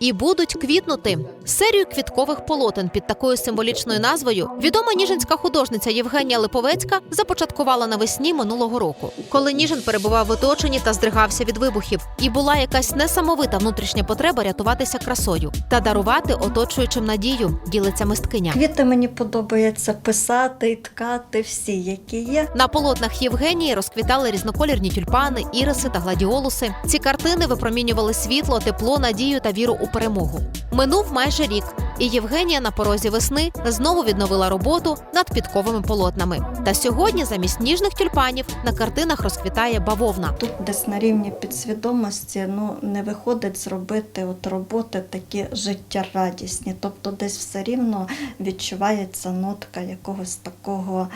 і будуть квітнути. Серію квіткових полотен під такою символічною назвою відома ніжинська художниця Євгенія Липовецька започаткувала навесні минулого року, коли Ніжин перебував в оточенні та здригався від вибухів, і була якась несамовита внутрішня потреба рятуватися красою та дарувати оточуючим надію. Ділиться мисткиня. Квіти мені подобається писати і ткати всі, які є. На полотнах Євгенії розквітали різноколірні тюльпани, іриси та гладіолуси. Ці картини випромінювали світло, тепло, надію та віру у перемогу. Минув майже рік, і Євгенія на порозі весни знову відновила роботу над підковими полотнами. Та сьогодні замість ніжних тюльпанів на картинах розквітає бавовна. Тут десь на рівні підсвідомості ну, не виходить зробити от роботи такі життєрадісні. Тобто десь все рівно відчувається нотка якогось такого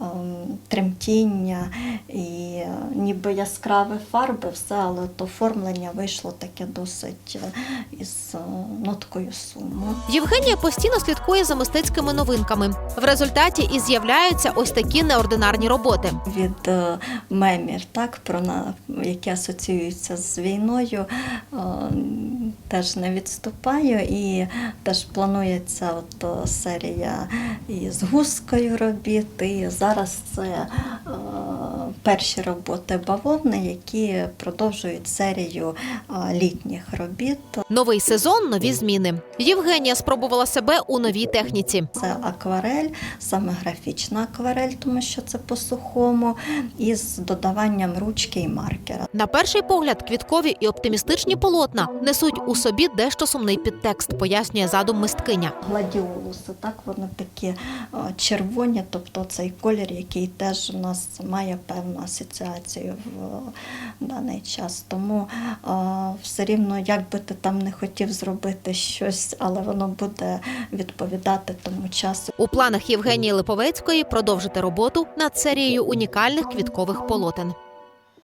ем, тремтіння і е, ніби яскраві фарби, все, але то оформлення вийшло таке досить е, із е, ноткою суму. Євгенія постійно слідкує за мистецькими новинками. В результаті і з'являються ось такі неординарні роботи. від мемів, так, про на, які асоціюються з війною, теж не відступаю. І теж планується от серія і з гускою робіт, і зараз це перші роботи бавовни, які продовжують серію літніх робіт. Новий сезон, нові зміни. Євгенія спробувала себе у новій техніці. Це акварель, саме графічна акварель, тому що це по сухому, із додаванням ручки і маркера. На перший погляд, квіткові і оптимістичні полотна несуть у собі дещо сумний підтекст, пояснює задум мисткиня. Гладіолуси, так вони такі червоні, тобто цей колір, який теж у нас має певну асоціацію в е, даний час. Тому е, все рівно, як би ти там не хотів зробити щось, але воно буде відповідати тому часу. У планах Євгенії Липовецької продовжити роботу над серією унікальних квіткових полотен.